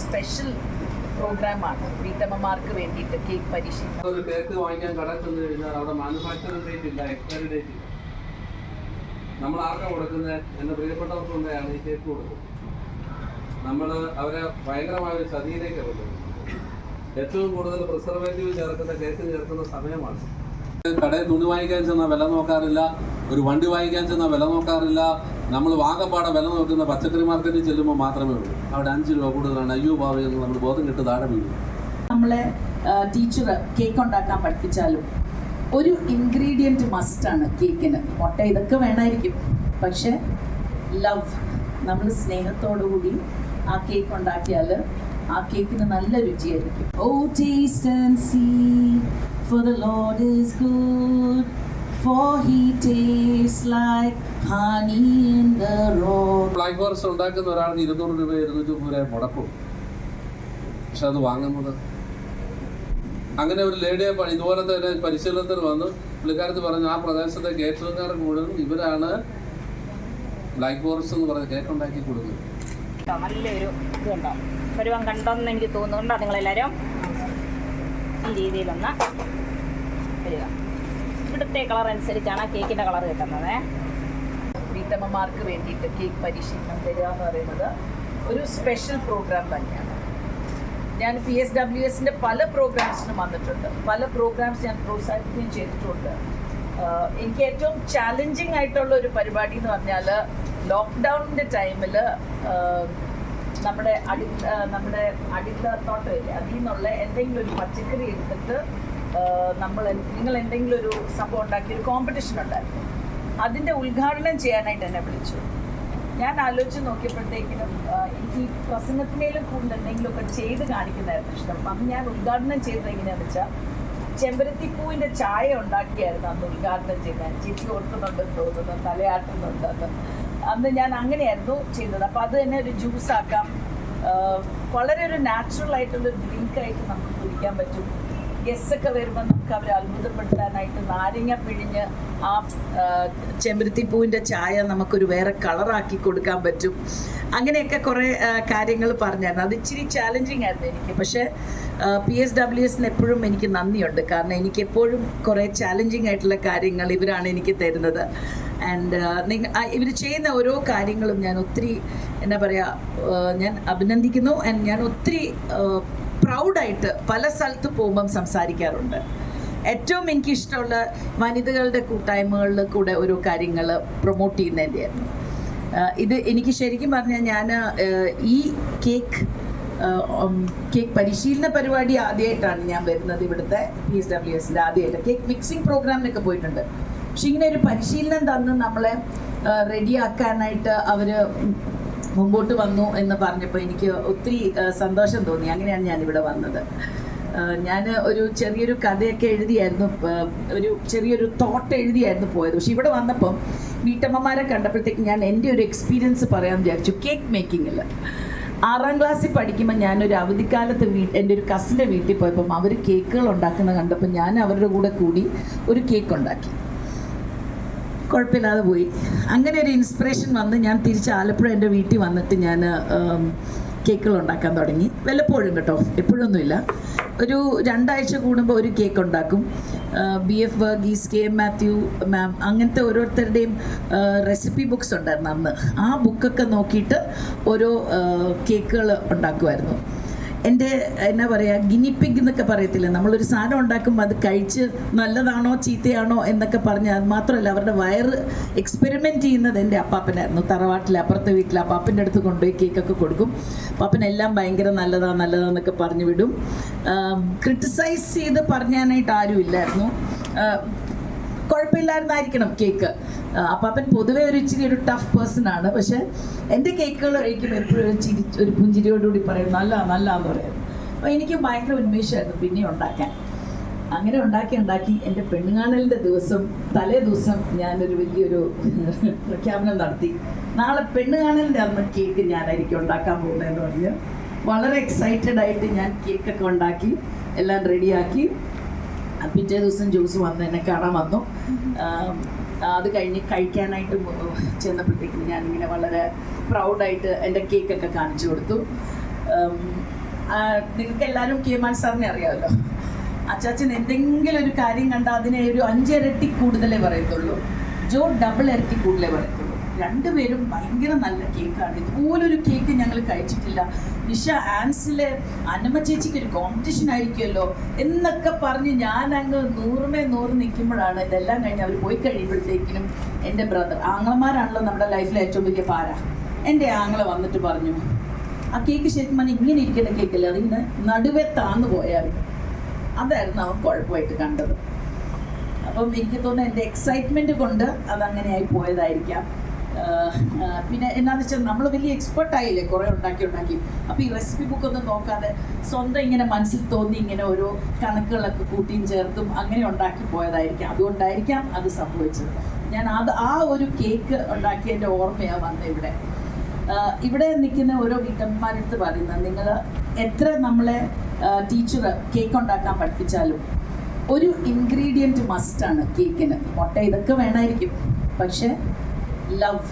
Special പ്രോഗ്രാമാണ് വീട്ടമ്മമാർക്ക് വേണ്ടിയിട്ട് cake പരീക്ഷിക്കുന്നത് കേക്ക് വാങ്ങിക്കാൻ ചെന്ന് നമ്മൾ കൊടുക്കുന്നത് ഈ കേക്ക് കൊടുക്കുന്നത്. നമ്മൾ അവരെ ഭയങ്കരമായ ഒരു ചതിയിലേക്ക് കൊണ്ടുപോകും ഏറ്റവും കൂടുതൽ പ്രിസർവേറ്റീവ് ചേർക്കുന്ന കേക്ക് ചേർക്കുന്ന സമയമാണ്. കടയിൽ തുണി വാങ്ങിക്കാൻ ചെന്നാൽ വില നോക്കാറില്ല ഒരു വണ്ടി വാങ്ങിക്കാൻ ചെന്നാൽ വില നോക്കാറില്ല നമ്മൾ വാഗപ്പാടം വില നോക്കുന്ന പച്ചക്കറി മാർക്കറ്റിൽ ചെല്ലുമ്പോൾ മാത്രമേ ഉള്ളൂ. അവിടെ അഞ്ച് രൂപ കൂടുതലാണ്. അയ്യോ ഭാവി എന്ന് നമ്മൾ ബോധം കെട്ട് താഴെ വീഴും. നമ്മളെ ടീച്ചർ കേക്ക് ഉണ്ടാക്കാൻ പഠിപ്പിച്ചാലും ഒരു ഇൻഗ്രീഡിയന്റ് മസ്റ്റാണ് കേക്കിന് മുട്ട ഇതൊക്കെ വേണമായിരിക്കും പക്ഷെ ലവ് നമ്മൾ സ്നേഹത്തോടുകൂടി ആ കേക്ക് ഉണ്ടാക്കിയാൽ ആ കേക്കിന് നല്ല രുചിയായിരിക്കും. O taste and see for the Lord is good for he taste like honey in the road black forest ഉണ്ടാക്കുന്ന ഒരാൾക്ക് ഇരുന്നൂറ് രൂപ ഇരുന്നൂറ്റി മുപ്പത് രൂപ മുടക്കും. പക്ഷെ അത് വാങ്ങുന്നത്. അങ്ങനെ ഒരു ലേഡിയെ ഇതുപോലെ തന്നെ പരിശീലനത്തിന് വന്നു. പുള്ളിക്കാരത്ത് പറഞ്ഞു ആ പ്രദേശത്തെ കേറ്ററിംഗുകാർക്ക് മുഴുവൻ ഇവരാണ് ബ്ലാക്ക് ഫോറസ്റ്റ് എന്ന് പറഞ്ഞ കേക്ക് ഉണ്ടാക്കി കൊടുക്കുന്നത്. നല്ലൊരു ഇതുണ്ടാവും പരുവം കണ്ടോന്ന് എനിക്ക് തോന്നുന്നുണ്ടോ. നിങ്ങളെല്ലാവരും ഈ രീതിയിലൊന്ന് ഇവിടുത്തെ കളർ അനുസരിച്ചാണ് ആ കേക്കിന്റെ കളർ കിട്ടുന്നത്. വീട്ടമ്മമാർക്ക് വേണ്ടിയിട്ട് കേക്ക് പരിശീലനം തരിക എന്ന് പറയുന്നത് ഒരു സ്പെഷ്യൽ പ്രോഗ്രാം തന്നെയാണ്. ഞാൻ പി എസ് ഡബ്ല്യു എസിന്റെ പല പ്രോഗ്രാംസിനും വന്നിട്ടുണ്ട്. പല പ്രോഗ്രാംസ് ഞാൻ പ്രോത്സാഹിപ്പിക്കുകയും ചെയ്തിട്ടുണ്ട്. എനിക്ക് ഏറ്റവും ചാലഞ്ചിങ് ആയിട്ടുള്ള ഒരു പരിപാടി എന്ന് പറഞ്ഞാൽ ലോക്ക്ഡൗണിന്റെ ടൈമിൽ നമ്മുടെ അടി നമ്മുടെ അടിത്തോട്ടമില്ലേ അതിൽ നിന്നുള്ള എന്തെങ്കിലും ഒരു പച്ചക്കറി എടുത്തിട്ട് നമ്മൾ നിങ്ങൾ എന്തെങ്കിലും ഒരു സംഭവം ഉണ്ടാക്കി ഒരു കോമ്പറ്റീഷൻ ഉണ്ടായിരുന്നു അതിന്റെ ഉദ്ഘാടനം ചെയ്യാനായിട്ട് എന്നെ വിളിച്ചു. ഞാൻ ആലോചിച്ച് നോക്കിയപ്പോഴത്തേക്കിനും എനിക്ക് ഈ പ്രസംഗത്തിനേലും കൂടുതൽ എന്തെങ്കിലുമൊക്കെ ചെയ്ത് കാണിക്കുന്നതായിരുന്നു ഇഷ്ടം. അപ്പം ഞാൻ ഉദ്ഘാടനം ചെയ്തത് എങ്ങനെയാണെന്ന് വെച്ചാൽ ചെമ്പരത്തിപ്പൂവിന്റെ ചായ ഉണ്ടാക്കിയായിരുന്നു അന്ന് ഉദ്ഘാടനം ചെയ്തത്. ചേച്ചി ഓർക്കുന്നുണ്ടെന്ന് തോന്നുന്നു തലയാട്ടുന്നുണ്ട് അന്ന്. അന്ന് ഞാൻ അങ്ങനെയായിരുന്നു ചെയ്തത്. അപ്പം അത് തന്നെ ഒരു ജ്യൂസ് ആക്കാം. വളരെ ഒരു നാച്ചുറൽ ആയിട്ടുള്ള ഡ്രിങ്ക് ആയിട്ട് നമുക്ക് കുടിക്കാൻ പറ്റും. ഗസ് ഒക്കെ വരുമ്പോൾ നമുക്ക് അവരെ അത്ഭുതപ്പെടുത്താനായിട്ട് നാരങ്ങ പിഴിഞ്ഞ് ആ ചെമ്പരുത്തിപ്പൂവിന്റെ ചായ നമുക്കൊരു വേറെ കളറാക്കി കൊടുക്കാൻ പറ്റും. അങ്ങനെയൊക്കെ കുറേ കാര്യങ്ങൾ പറഞ്ഞായിരുന്നു. അത് ഇച്ചിരി ചാലഞ്ചിങ് ആയിരുന്നു എനിക്ക്. പക്ഷേ പി എസ് ഡബ്ല്യു എസിന് എപ്പോഴും എനിക്ക് നന്ദിയുണ്ട്. കാരണം എനിക്ക് എപ്പോഴും കുറേ ചാലഞ്ചിങ് ആയിട്ടുള്ള കാര്യങ്ങൾ ഇവരാണ് എനിക്ക് തരുന്നത്. ആൻഡ് നിങ്ങൾ ഇവർ ചെയ്യുന്ന ഓരോ കാര്യങ്ങളും ഞാൻ ഒത്തിരി എന്താ പറയുക ഞാൻ അഭിനന്ദിക്കുന്നു. ആൻഡ് ഞാൻ ഒത്തിരി പ്രൗഡായിട്ട് പല സ്ഥലത്ത് പോകുമ്പം സംസാരിക്കാറുണ്ട്. ഏറ്റവും എനിക്ക് ഇഷ്ടമുള്ള വനിതകളുടെ കൂട്ടായ്മകളിൽ കൂടെ ഓരോ കാര്യങ്ങൾ പ്രൊമോട്ട് ചെയ്യുന്നതിന്റെയായിരുന്നു. ഇത് എനിക്ക് ശരിക്കും പറഞ്ഞാൽ ഞാൻ ഈ കേക്ക് കേക്ക് പരിശീലന പരിപാടി ആദ്യമായിട്ടാണ് ഞാൻ വരുന്നത് ഇവിടുത്തെ പി എസ് ഡബ്ല്യു എസിന്റെ ആദ്യമായിട്ട്. കേക്ക് മിക്സിംഗ് പ്രോഗ്രാമിനൊക്കെ പോയിട്ടുണ്ട്. പക്ഷെ ഇങ്ങനെ ഒരു പരിശീലനം തന്ന് നമ്മളെ റെഡിയാക്കാനായിട്ട് അവർ മുമ്പോട്ട് വന്നു എന്ന് പറഞ്ഞപ്പോൾ എനിക്ക് ഒത്തിരി സന്തോഷം തോന്നി. അങ്ങനെയാണ് ഞാൻ ഇവിടെ വന്നത് ഞാൻ ഒരു ചെറിയൊരു കഥയൊക്കെ എഴുതിയായിരുന്നു ഒരു ചെറിയൊരു തോട്ട് എഴുതിയായിരുന്നു പോയത്. പക്ഷെ ഇവിടെ വന്നപ്പം വീട്ടമ്മമാരെ കണ്ടപ്പോഴത്തേക്ക് ഞാൻ എന്റെ ഒരു എക്സ്പീരിയൻസ് പറയാൻ വിചാരിച്ചു കേക്ക് മേക്കിങ്ങിൽ ആറാം ക്ലാസ്സിൽ പഠിക്കുമ്പോൾ ഞാനൊരു അവധിക്കാലത്ത് വീ എന്റെ ഒരു കസിന്റെ വീട്ടിൽ പോയപ്പം അവർ കേക്കുകൾ ഉണ്ടാക്കുന്നത് കണ്ടപ്പോൾ ഞാൻ അവരുടെ കൂടെ കൂടി ഒരു കേക്ക് ഉണ്ടാക്കി. കുഴപ്പമില്ലാതെ പോയി. അങ്ങനെ ഒരു ഇൻസ്പിറേഷൻ വന്ന് ഞാൻ തിരിച്ച് ആലപ്പുഴ എന്റെ വീട്ടിൽ വന്നിട്ട് ഞാൻ കേക്കുകൾ ഉണ്ടാക്കാൻ തുടങ്ങി. വല്ലപ്പോഴും കേട്ടോ എപ്പോഴൊന്നുമില്ല. ഒരു രണ്ടാഴ്ച കൂടുമ്പോൾ ഒരു കേക്ക് ഉണ്ടാക്കും. B F Varghese K M Mathew ma'am അങ്ങനത്തെ ഓരോരുത്തരുടെയും റെസിപ്പി ബുക്സ് ഉണ്ടായിരുന്നു അന്ന്. ആ ബുക്കൊക്കെ നോക്കിയിട്ട് ഓരോ കേക്കുകൾ ഉണ്ടാക്കുമായിരുന്നു. എന്റെ എന്നാ പറയുക ഗിനിപ്പിക് എന്നൊക്കെ പറയത്തില്ല? നമ്മളൊരു സാധനം ഉണ്ടാക്കുമ്പോൾ അത് കഴിച്ച് നല്ലതാണോ ചീത്തയാണോ എന്നൊക്കെ പറഞ്ഞ് അത് മാത്രമല്ല അവരുടെ വയറ് എക്സ്പെരിമെന്റ് ചെയ്യുന്നത് എന്റെ അപ്പാപ്പനായിരുന്നു. തറവാട്ടിലെ അപ്പുറത്തെ വീട്ടിൽ അപ്പാപ്പന്റെ അടുത്ത് കൊണ്ടുപോയി കേക്കൊക്കെ കൊടുക്കും. അപ്പാപ്പനെല്ലാം ഭയങ്കര നല്ലതാ നല്ലതാന്നൊക്കെ പറഞ്ഞു വിടും. ക്രിട്ടിസൈസ് ചെയ്ത് പറഞ്ഞാനായിട്ട് ആരും ഇല്ലായിരുന്നു കുഴപ്പമില്ലായിരുന്നായിരിക്കണം കേക്ക്. അപ്പാപ്പൻ പൊതുവെ ഒരു ഇച്ചിരി ഒരു ടഫ് പേഴ്സൺ ആണ്. പക്ഷെ എന്റെ കേക്കുകൾ കഴിക്കുമ്പോൾ എപ്പോഴും ചിരി ഒരു പുഞ്ചിരിയോടുകൂടി പറയും നല്ല നല്ല എന്ന് പറയും. അപ്പോൾ എനിക്ക് ഭയങ്കര ഉന്മേഷമായിരുന്നു പിന്നെ ഉണ്ടാക്കാൻ. അങ്ങനെ ഉണ്ടാക്കി ഉണ്ടാക്കി എന്റെ പെണ്ണുകാണലിന്റെ ദിവസം തലേ ദിവസം ഞാനൊരു വലിയൊരു പ്രഖ്യാപനം നടത്തി. നാളെ പെണ്ണുകാണലിന്റെ അന്ന് കേക്ക് ഞാനായിരിക്കും ഉണ്ടാക്കാൻ പോകുന്നതെന്ന് പറഞ്ഞ് വളരെ എക്സൈറ്റഡ് ആയിട്ട് ഞാൻ കേക്കൊക്കെ ഉണ്ടാക്കി എല്ലാം റെഡിയാക്കി പിറ്റേ ദിവസം ജ്യൂസ് വന്ന് എന്നെ കാണാൻ വന്നു. അത് കഴിഞ്ഞ് കഴിക്കാനായിട്ട് ചെന്നപ്പോഴത്തേക്കും ഞാനിങ്ങനെ വളരെ പ്രൗഡായിട്ട് എന്റെ കേക്കൊക്കെ കാണിച്ചു കൊടുത്തു. നിങ്ങൾക്ക് എല്ലാവരും കിയമാൻ സാറിനെ അറിയാമല്ലോ. അച്ചാച്ചൻ എന്തെങ്കിലും ഒരു കാര്യം കണ്ടാൽ അതിനെ ഒരു അഞ്ചിരട്ടി കൂടുതലേ പറയത്തുള്ളൂ. ജോ ഡബിൾ ഇരട്ടി കൂടുതലേ പറയത്തുള്ളൂ. രണ്ടുപേരും ഭയങ്കര നല്ല കേക്കാണ്. ഇതുപോലൊരു കേക്ക് ഞങ്ങൾ കഴിച്ചിട്ടില്ല. നിഷ ആൻസിലെ അനമ്മ ചേച്ചിക്ക് ഒരു കോമ്പറ്റീഷൻ ആയിരിക്കുമല്ലോ എന്നൊക്കെ പറഞ്ഞ് ഞാൻ അങ്ങ് നൂറുമേ നൂറ് നിൽക്കുമ്പോഴാണ് ഇതെല്ലാം കഴിഞ്ഞ് അവർ പോയി കഴിയുമ്പോഴത്തേക്കിനും എന്റെ ബ്രദർ ആങ്ങളമാരാണല്ലോ നമ്മുടെ ലൈഫിലെ ഏറ്റവും വലിയ പാര. എന്റെ ആങ്ങള വന്നിട്ട് പറഞ്ഞു ആ കേക്ക് ശരിക്കും പറഞ്ഞാൽ ഇങ്ങനെ ഇരിക്കുന്ന കേക്കല്ല അതിങ്ങനെ നടുവെ താന്നു പോയാൽ അതായിരുന്നു അവൻ കുഴപ്പമായിട്ട് കണ്ടത്. അപ്പം എനിക്ക് തോന്നുന്നു എന്റെ എക്സൈറ്റ്മെന്റ് കൊണ്ട് അതങ്ങനെയായി പോയതായിരിക്കാം. പിന്നെ എന്നാന്ന് വെച്ചാൽ നമ്മൾ വലിയ എക്സ്പെർട്ട് ആയില്ലേ? കുറേ ഉണ്ടാക്കി ഉണ്ടാക്കി. അപ്പോൾ ഈ റെസിപ്പി ബുക്ക് ഒന്നും നോക്കാതെ സ്വന്തം ഇങ്ങനെ മനസ്സിൽ തോന്നി ഇങ്ങനെ ഓരോ കണക്കുകളൊക്കെ കൂട്ടിയും ചേർത്തും അങ്ങനെ ഉണ്ടാക്കി പോയതായിരിക്കാം. അതുകൊണ്ടായിരിക്കാം അത് സംഭവിച്ചത്. ഞാൻ അത് ആ ഒരു കേക്ക് ഉണ്ടാക്കിയതിന്റെ ഓർമ്മയാണ് വന്നത് ഇവിടെ. ഇവിടെ നിൽക്കുന്ന ഓരോ വീട്ടമ്മമാരടുത്ത് പറയുന്നത് നിങ്ങൾ എത്ര നമ്മളെ ടീച്ചർ കേക്ക് ഉണ്ടാക്കാൻ പഠിപ്പിച്ചാലും ഒരു ഇൻഗ്രീഡിയന്റ് മസ്റ്റാണ് കേക്കിന് മുട്ട ഇതൊക്കെ വേണമായിരിക്കും പക്ഷേ ലവ്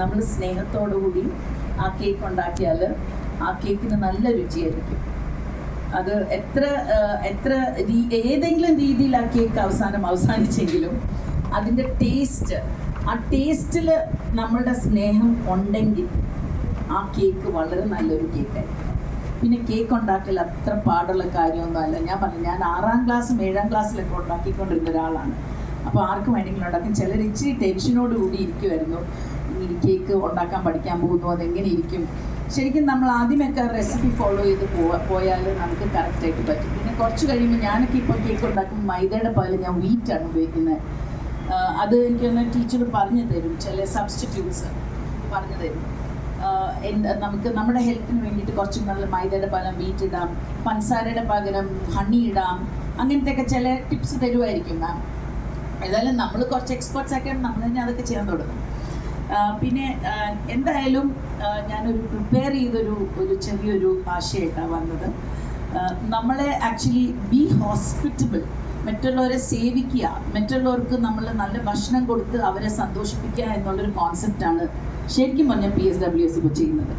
നമ്മൾ സ്നേഹത്തോടു കൂടി ആ കേക്ക് ഉണ്ടാക്കിയാൽ ആ കേക്കിന് നല്ല രുചിയായിരിക്കും. അത് എത്ര എത്ര ഏതെങ്കിലും രീതിയിൽ ആ കേക്ക് അവസാനം അവസാനിച്ചെങ്കിലും അതിന്റെ ടേസ്റ്റ് ആ ടേസ്റ്റിൽ നമ്മളുടെ സ്നേഹം ഉണ്ടെങ്കിൽ ആ കേക്ക് വളരെ നല്ലൊരു കേക്കായിരിക്കും പിന്നെ കേക്ക് ഉണ്ടാക്കൽ അത്ര പാടുള്ള കാര്യമൊന്നുമല്ല. ഞാൻ പറഞ്ഞു ഞാൻ ആറാം ക്ലാസ്സും ഏഴാം ക്ലാസ്സിലൊക്കെ ഉണ്ടാക്കിക്കൊണ്ടിരുന്ന ഒരാളാണ്. അപ്പോൾ ആർക്ക് വേണമെങ്കിലും ഉണ്ടാക്കും ചിലർ ഇച്ചിരി ടെൻഷനോട് കൂടി ഇരിക്കുമായിരുന്നു ഈ കേക്ക് ഉണ്ടാക്കാൻ പഠിക്കാൻ പോകുന്നു അതെങ്ങനെ ഇരിക്കും? ശരിക്കും നമ്മൾ ആദ്യമൊക്കെ റെസിപ്പി ഫോളോ ചെയ്ത് പോയാൽ നമുക്ക് കറക്റ്റായിട്ട് പറ്റും. പിന്നെ കുറച്ച് കഴിയുമ്പോൾ ഞാനൊക്കെ ഇപ്പോൾ കേക്ക് ഉണ്ടാക്കുമ്പോൾ മൈദയുടെ പകരം ഞാൻ വീറ്റാണ് ഉപയോഗിക്കുന്നത്. അത് എനിക്കൊന്ന് ടീച്ചർ പറഞ്ഞു തരും. ചില സബ്സ്റ്റിറ്റ്യൂട്ട്സ് പറഞ്ഞു തരും. നമുക്ക് നമ്മുടെ ഹെൽത്തിന് വേണ്ടിയിട്ട് കുറച്ചും നല്ല മൈദയുടെ പകരം വീറ്റ് ഇടാം. പഞ്ചസാരയുടെ പകരം ഹണി ഇടാം. അങ്ങനത്തെയൊക്കെ ചില ടിപ്സ് തരുമായിരിക്കും മാം ഏതായാലും നമ്മൾ കുറച്ച് എക്സ്പേർട്സ് ഒക്കെ നമ്മൾ തന്നെ അതൊക്കെ ചെയ്യാൻ തുടങ്ങും പിന്നെ എന്തായാലും ഞാനൊരു പ്രിപ്പയർ ചെയ്തൊരു ഒരു ചെറിയൊരു ആശയമായിട്ടാണ് വന്നത്. നമ്മളെ ആക്ച്വലി ബി ഹോസ്പിറ്റബിൾ മറ്റുള്ളവരെ സേവിക്കുക. മറ്റുള്ളവർക്ക് നമ്മൾ നല്ല ഭക്ഷണം കൊടുത്ത് അവരെ സന്തോഷിപ്പിക്കുക എന്നുള്ളൊരു കോൺസെപ്റ്റാണ് ശരിക്കും പറഞ്ഞാൽ പി എസ് ഡബ്ല്യു എസ് ഇപ്പോൾ ചെയ്യുന്നത്.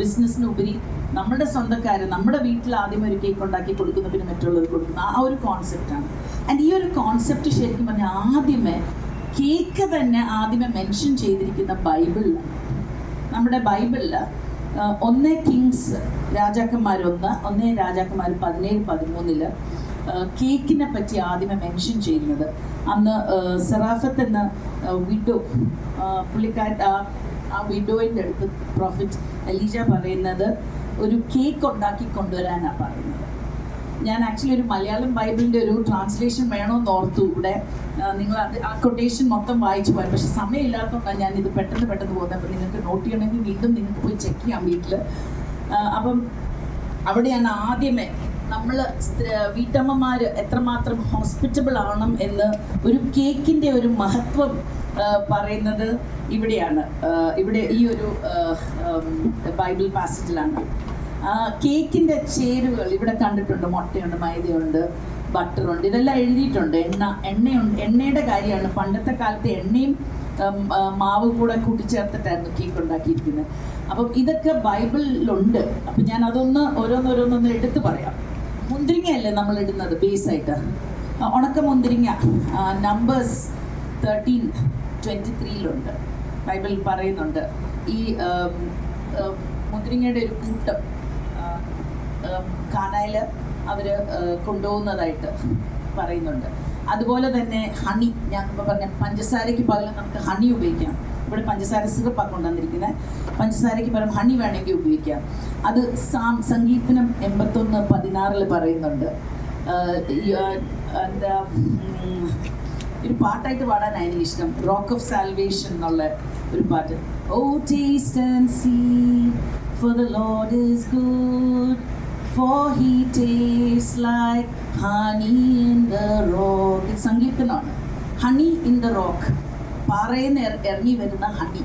ബിസിനസ്സിനുപരി നമ്മുടെ സ്വന്തക്കാർ നമ്മുടെ വീട്ടിൽ ആദ്യം ഒരു കേക്ക് ഉണ്ടാക്കി കൊടുക്കുന്നു പിന്നെ മറ്റുള്ളവർ കൊടുക്കുന്നു ആ ഒരു കോൺസെപ്റ്റാണ് ആൻഡ് ഈ ഒരു കോൺസെപ്റ്റ് ശരിക്കും പറഞ്ഞാൽ ആദ്യമേ കേക്ക് തന്നെ ആദ്യമേ മെൻഷൻ ചെയ്തിരിക്കുന്ന ബൈബിളിൽ നമ്മുടെ ബൈബിളിൽ ഒന്നേ കിങ്സ് രാജാക്കന്മാരൊന്ന് ഒന്നേ രാജാക്കന്മാർ പതിനേഴ് പതിമൂന്നിൽ കേക്കിനെ പറ്റി ആദ്യമേ മെൻഷൻ ചെയ്യുന്നത് അന്ന് സെറാഫത്ത് എന്ന വിഡോ പുള്ളിക്കാർ ആ വിഡോയിന്റെ അടുത്ത് പ്രോഫിറ്റ് എലീജ പറയുന്നത് ഒരു കേക്ക് ഉണ്ടാക്കി കൊണ്ടുവരാനാണ് പറയുന്നത്. ഞാൻ ആക്ച്വലി ഒരു മലയാളം ബൈബിളിന്റെ ഒരു ട്രാൻസ്ലേഷൻ വേണമെന്ന് ഓർത്തു ഇവിടെ. നിങ്ങൾ അത് ആ കൊട്ടേഷൻ മൊത്തം വായിച്ചു പോയി പക്ഷെ സമയമില്ലാത്തതുകൊണ്ടാണ് ഞാൻ ഇത് പെട്ടെന്ന് പെട്ടെന്ന് പോകുന്നത്. അപ്പം നിങ്ങൾക്ക് നോട്ട് ചെയ്യണമെങ്കിൽ വീണ്ടും നിങ്ങൾക്ക് പോയി ചെക്ക് ചെയ്യാം വീട്ടിൽ അപ്പം അവിടെയാണ് ആദ്യമേ നമ്മൾ വീട്ടമ്മമാർ എത്രമാത്രം ഹോസ്പിറ്റബിൾ ആവണം എന്ന് ഒരു കേക്കിന്റെ ഒരു മഹത്വം പറയുന്നത് ഇവിടെയാണ്. ഇവിടെ ഈ ഒരു ബൈബിൾ പാസേജിലാണ് കേക്കിന്റെ ചേരുവകൾ ഇവിടെ കണ്ടിട്ടുണ്ട്. മുട്ടയുണ്ട് മൈദയുണ്ട് ബട്ടറുണ്ട് ഇതെല്ലാം എഴുതിയിട്ടുണ്ട്. എണ്ണ എണ്ണയുണ്ട് എണ്ണയുടെ കാര്യമാണ്. പണ്ടത്തെ കാലത്ത് എണ്ണയും മാവ് കൂടെ കൂട്ടിച്ചേർത്തിട്ടായിരുന്നു കേക്ക് ഉണ്ടാക്കിയിരിക്കുന്നത്. അപ്പം ഇതൊക്കെ ബൈബിളിലുണ്ട്. അപ്പം ഞാൻ അതൊന്ന് ഓരോന്നോരോന്നൊന്ന് എടുത്ത് പറയാം. മുന്തിരിങ്ങയല്ലേ നമ്മൾ ഇടുന്നത് ബേസായിട്ട്? ഉണക്ക മുന്തിരിങ്ങ നമ്പേഴ്സ് തേർട്ടീൻ ട്വന്റി ത്രീയിലുണ്ട് ബൈബിളിൽ പറയുന്നുണ്ട്. ഈ മുന്തിരിങ്ങയുടെ ഒരു കൂട്ടം കാനായിൽ അവർ കൊണ്ടുപോകുന്നതായിട്ട് പറയുന്നുണ്ട്. അതുപോലെ തന്നെ ഹണി ഞാൻ പറഞ്ഞ പഞ്ചസാരയ്ക്ക് പകരം നമുക്ക് ഹണി ഉപയോഗിക്കാം. ഇവിടെ പഞ്ചസാര സിറപ്പാണ് കൊണ്ടുവന്നിരിക്കുന്നത്. പഞ്ചസാരയ്ക്ക് പകരം ഹണി വേണമെങ്കിൽ ഉപയോഗിക്കാം. അത് സാം സംഗീതനം എൺപത്തൊന്ന് പതിനാറിൽ പറയുന്നുണ്ട്. എന്താ ഒരു പാട്ടായിട്ട് പാടാനാണ് എനിക്ക് ഇഷ്ടം റോക്ക് ഓഫ് സാൽവേഷൻ എന്നുള്ള ഒരു പാട്ട്. O taste and see for the Lord is good for he tastes like honey in the rock ഇത് ഹണി ഇൻ ദ റോക്ക് പാറയിൽ നിന്ന് ഇറ- ഇറങ്ങി വരുന്ന ഹണി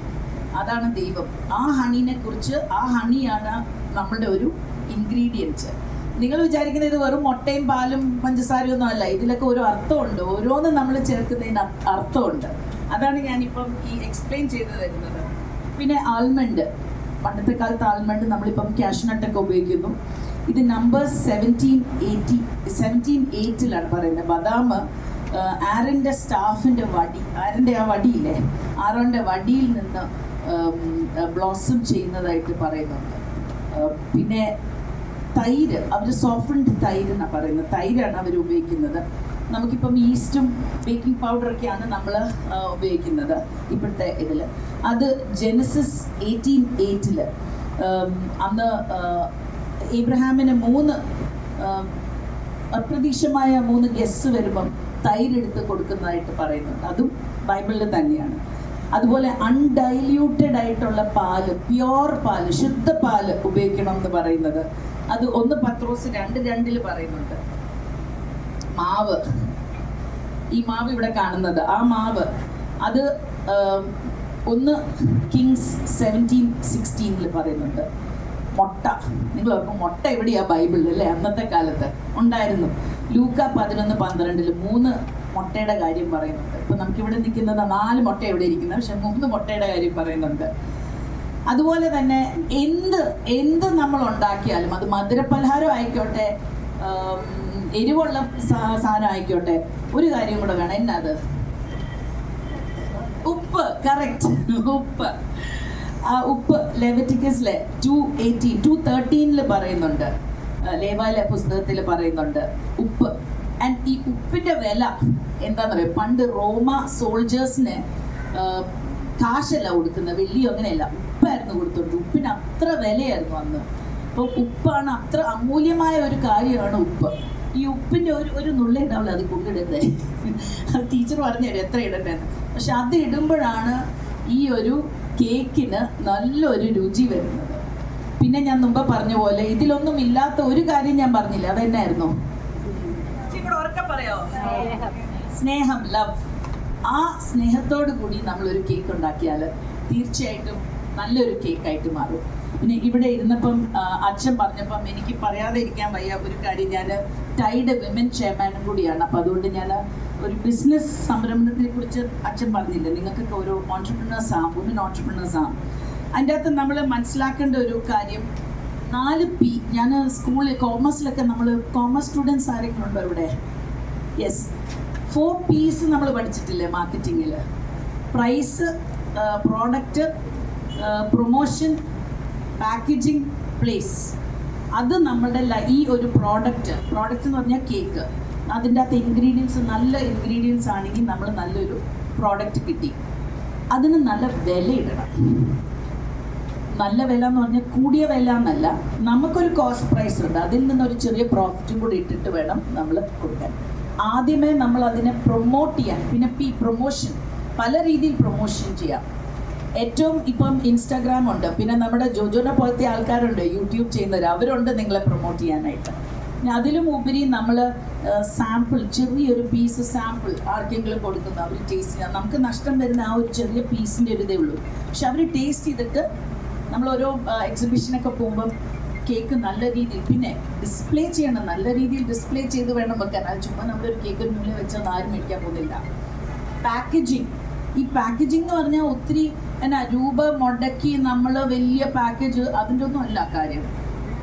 അതാണ് ദൈവം. ആ ഹണീനെ കുറിച്ച് ആ ഹണിയാണ് നമ്മളുടെ ഒരു ഇൻഗ്രീഡിയൻസ് നിങ്ങൾ വിചാരിക്കുന്നത് ഇത് വെറും മുട്ടയും പാലും പഞ്ചസാരയും ഒന്നും അല്ല. ഇതിലൊക്കെ ഒരു അർത്ഥമുണ്ട്. ഓരോന്നും നമ്മൾ ചേർക്കുന്നതിന് അർത്ഥമുണ്ട്. അതാണ് ഞാനിപ്പം ഈ എക്സ്പ്ലെയിൻ ചെയ്തു തരുന്നത്. പിന്നെ ആൽമണ്ട് പണ്ടത്തെ കാലത്ത് ആൽമണ്ട് നമ്മളിപ്പം ക്യാഷ്നട്ടൊക്കെ ഉപയോഗിക്കുന്നു. ഇത് നമ്പർ സെവന്റീൻ എയ്റ്റി സെവന്റീൻ എയ്റ്റിലാണ് പറയുന്നത്. ബദാം ആരന്റെ സ്റ്റാഫിന്റെ വടി ആരന്റെ ആ വടിയില്ലേ ആരോന്റെ വടിയിൽ നിന്ന് ബ്ലോസം ചെയ്യുന്നതായിട്ട് പറയുന്നുണ്ട്. പിന്നെ തൈര് അവർ സോഫ്റ്റ് തൈര് എന്നാണ് പറയുന്നത്. തൈരാണ് അവർ ഉപയോഗിക്കുന്നത്. നമുക്കിപ്പം ഈസ്റ്റും ബേക്കിംഗ് പൗഡറൊക്കെയാണ് നമ്മൾ ഉപയോഗിക്കുന്നത് ഇപ്പോഴത്തെ ഇതിൽ അത് ജെനസിസ് എയ്റ്റീൻ എയ്റ്റിൽ അന്ന് ഇബ്രഹാമിന് മൂന്ന് അപ്രതീക്ഷമായ മൂന്ന് ഗസ്റ്റ് വരുമ്പം തൈരെടുത്ത് കൊടുക്കുന്നതായിട്ട് പറയുന്നുണ്ട്. അതും ബൈബിളിൽ തന്നെയാണ്. അതുപോലെ അൺഡൈല്യൂട്ടഡ് ആയിട്ടുള്ള പാൽ പ്യോർ പാൽ ശുദ്ധ പാൽ ഉപയോഗിക്കണം എന്ന് പറയുന്നത്. അത് ഒന്ന് പത്രോസ് രണ്ട് രണ്ടിൽ പറയുന്നുണ്ട്. മാവ്. ഈ മാവ് ഇവിടെ കാണുന്നത്. ആ മാവ് അത് ഒന്ന് കിങ്സ് സെവന്റീൻ സിക്സ്റ്റീനിൽ പറയുന്നുണ്ട്. മുട്ട. നിങ്ങൾ ഓർക്കും മുട്ട എവിടെയാ ബൈബിളിൽ അല്ലേ? അന്നത്തെ കാലത്ത് ഉണ്ടായിരുന്നു. ലൂക്ക പതിനൊന്ന് പന്ത്രണ്ടിൽ മൂന്ന് മുട്ടയുടെ കാര്യം പറയുന്നുണ്ട്. ഇപ്പൊ നമുക്ക് ഇവിടെ നിൽക്കുന്നത് നാല് മുട്ട എവിടെ ഇരിക്കുന്നത്? പക്ഷെ മൂന്ന് മുട്ടയുടെ കാര്യം പറയുന്നുണ്ട്. അതുപോലെ തന്നെ എന്ത് എന്ത് നമ്മൾ ഉണ്ടാക്കിയാലും അത് മധുരപലഹാരം ആയിക്കോട്ടെ എരിവുള്ള സാധനം ആയിക്കോട്ടെ ഒരു കാര്യം കൂടെ വേണം. എന്നത് ഉപ്പ്. കറക്റ്റ്. ഉപ്പ്. ഉപ്പ് ലെവറ്റിക്കസിലെ ടു എയ്റ്റീൻ ടു തേർട്ടീനിൽ പറയുന്നുണ്ട്. ലേവാല പുസ്തകത്തിൽ പറയുന്നുണ്ട് ഉപ്പ്. ആൻഡ് ഈ ഉപ്പിന്റെ വില എന്താന്ന് പറയുക പണ്ട് റോമ സോൾജേഴ്സിന് കാശല്ല കൊടുക്കുന്നത്. വെള്ളിയോ അങ്ങനെയല്ല. ഉപ്പായിരുന്നു കൊടുത്തോണ്ട് ഉപ്പിന് അത്ര വിലയായിരുന്നു അന്ന്. അപ്പോൾ ഉപ്പാണ് അത്ര അമൂല്യമായ ഒരു കാര്യമാണ് ഉപ്പ്. ഈ ഉപ്പിന്റെ ഒരു ഒരു നുള്ളി ഉണ്ടാവില്ല അത് കൊണ്ടിടുന്നത് ടീച്ചർ പറഞ്ഞു തരും എത്ര ഇടണ്ടെന്ന്. പക്ഷെ അത് ഇടുമ്പോഴാണ് ഈ ഒരു കേക്കിന് നല്ലൊരു രുചി വരുന്നത്. പിന്നെ ഞാൻ മുമ്പ് പറഞ്ഞ പോലെ ഇതിലൊന്നും ഇല്ലാത്ത ഒരു കാര്യം ഞാൻ പറഞ്ഞില്ല. അതെന്നായിരുന്നു? സ്നേഹം. ലവ് ആ സ്നേഹത്തോടു കൂടി നമ്മളൊരു കേക്ക് ഉണ്ടാക്കിയാൽ തീർച്ചയായിട്ടും നല്ലൊരു കേക്കായിട്ട് മാറും. പിന്നെ ഇവിടെ ഇരുന്നപ്പം അച്ഛൻ പറഞ്ഞപ്പം എനിക്ക് പറയാതെ ഇരിക്കാൻ വയ്യ ഒരു കാര്യം. ഞാൻ ടൈഡ് വിമൻ ചെയർമാനും കൂടിയാണ്. അപ്പം അതുകൊണ്ട് ഞാൻ ഒരു ബിസിനസ് സംരംഭത്തിനെ കുറിച്ച് അച്ഛൻ പറഞ്ഞില്ല. നിങ്ങൾക്കൊക്കെ ഒരു ഓൺടർപ്രണേഴ്സ് ആണ് വുമൻ ഓൺടർപ്രണേഴ്സ് ആണ് അതിന്റെ അകത്ത് നമ്മൾ മനസ്സിലാക്കേണ്ട ഒരു കാര്യം നാല് പി ഞാൻ സ്കൂളിൽ കോമേഴ്സിലൊക്കെ നമ്മൾ കോമേഴ്സ് സ്റ്റുഡൻസ് ആരെങ്കിലും ഉണ്ടോ ഇവിടെ? യെസ് ഫോർ പീസ് നമ്മൾ പഠിച്ചിട്ടില്ലേ മാർക്കറ്റിങ്ങിൽ price product promotion packaging place അത് നമ്മുടെ ഈ ഒരു പ്രോഡക്റ്റ് പ്രോഡക്റ്റ് എന്ന് പറഞ്ഞാൽ കേക്ക് അതിന്റെ അകത്ത് ഇൻഗ്രീഡിയൻസ് നല്ല ഇൻഗ്രീഡിയൻസ് ആണെങ്കിൽ നമ്മൾ നല്ലൊരു പ്രോഡക്റ്റ് കിട്ടി. അതിന് നല്ല വില ഇടണം. നല്ല വില എന്ന് പറഞ്ഞാൽ കൂടിയ വില എന്നല്ല. നമുക്കൊരു കോസ്റ്റ് പ്രൈസ് ഉണ്ട്. അതിൽ നിന്നൊരു ചെറിയ പ്രോഫിറ്റും കൂടി ഇട്ടിട്ട് വേണം നമ്മൾ കൊടുക്കാൻ. ആദ്യമേ നമ്മൾ അതിനെ പ്രൊമോട്ട് ചെയ്യാൻ പിന്നെ പ്രൊമോഷൻ പല രീതിയിൽ പ്രൊമോഷൻ ചെയ്യാം. ഏറ്റവും ഇപ്പം ഇൻസ്റ്റാഗ്രാം ഉണ്ട്. പിന്നെ നമ്മുടെ ജോജോനെ പോലത്തെ ആൾക്കാരുണ്ട് യൂട്യൂബ് ചെയ്യുന്നവർ അവരുണ്ട് നിങ്ങളെ പ്രൊമോട്ട് ചെയ്യാനായിട്ട്. പിന്നെ അതിലും ഉപരി നമ്മൾ സാമ്പിൾ ചെറിയൊരു പീസ് സാമ്പിൾ ആർക്കെങ്കിലും കൊടുക്കുന്നു അവർ ടേസ്റ്റ് ചെയ്യാം. നമുക്ക് നഷ്ടം വരുന്ന ആ ഒരു ചെറിയ പീസിന്റെ ഒരു ഇതേ ഉള്ളൂ. പക്ഷെ അവർ ടേസ്റ്റ് ചെയ്തിട്ട് നമ്മൾ ഓരോ എക്സിബിഷനൊക്കെ പോകുമ്പം കേക്ക് നല്ല രീതിയിൽ പിന്നെ ഡിസ്പ്ലേ ചെയ്യണം. നല്ല രീതിയിൽ ഡിസ്പ്ലേ ചെയ്ത് വേണം വെക്കാൻ. അത് ചുമ്മാ നമ്മളൊരു കേക്ക് മുന്നിൽ വെച്ചാൽ ആരും മേടിക്കാൻ പോകുന്നില്ല. പാക്കേജിങ് ഈ പാക്കേജിംഗ് എന്ന് പറഞ്ഞാൽ ഒത്തിരി എന്നാ രൂപ മുടക്കി നമ്മൾ വലിയ പാക്കേജ് അതിന്റെ ഒന്നും അല്ല കാര്യം.